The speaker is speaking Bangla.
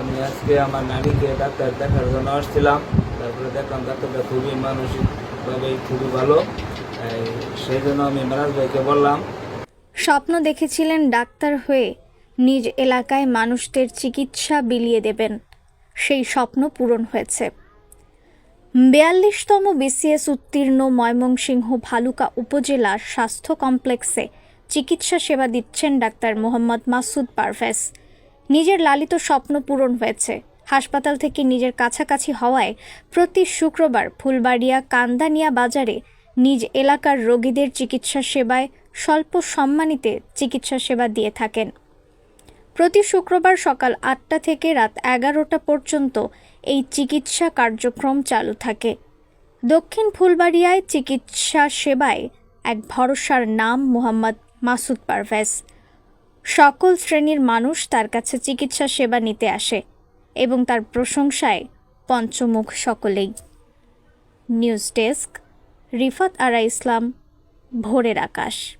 আমি আজকে আমার নানিকে ডাক্তার দেখার জন্য আসছিলাম। তারপরে দেখলাম ডাক্তারটা খুবই মানসিকভাবে খুবই ভালো। সেই জন্য আমি মেরাজ ভাইকে বললাম। স্বপ্ন দেখেছিলেন ডাক্তার হয়ে নিজ এলাকায় মানুষদের চিকিৎসা বিলিয়ে দেবেন। সেই স্বপ্ন পূরণ হয়েছে। বিয়াল্লিশতম বিসিএস উত্তীর্ণ ময়মনসিংহ ভালুকা উপজেলা স্বাস্থ্য কমপ্লেক্সে চিকিৎসা সেবা দিচ্ছেন ডাক্তার মোহাম্মদ মাসুদ পারভেজ। নিজের লালিত স্বপ্ন পূরণ হয়েছে। হাসপাতাল থেকে নিজের কাছাকাছি হওয়ায় প্রতি শুক্রবার ফুলবাড়িয়া কান্দানিয়া বাজারে নিজ এলাকার রোগীদের চিকিৎসা সেবায় স্বল্প সম্মানিতে চিকিৎসা সেবা দিয়ে থাকেন। প্রতি শুক্রবার সকাল আটটা থেকে রাত এগারোটা পর্যন্ত এই চিকিৎসা কার্যক্রম চালু থাকে। দক্ষিণ ফুলবাড়িয়ায় চিকিৎসা সেবায় এক ভরসার নাম মোহাম্মদ মাসুদ পারভেজ। সকল শ্রেণির মানুষ তার কাছে চিকিৎসা সেবা নিতে আসে এবং তার প্রশংসায় পঞ্চমুখ সকলেই। News desk, Rifat Ara Islam, Bhorer Akash.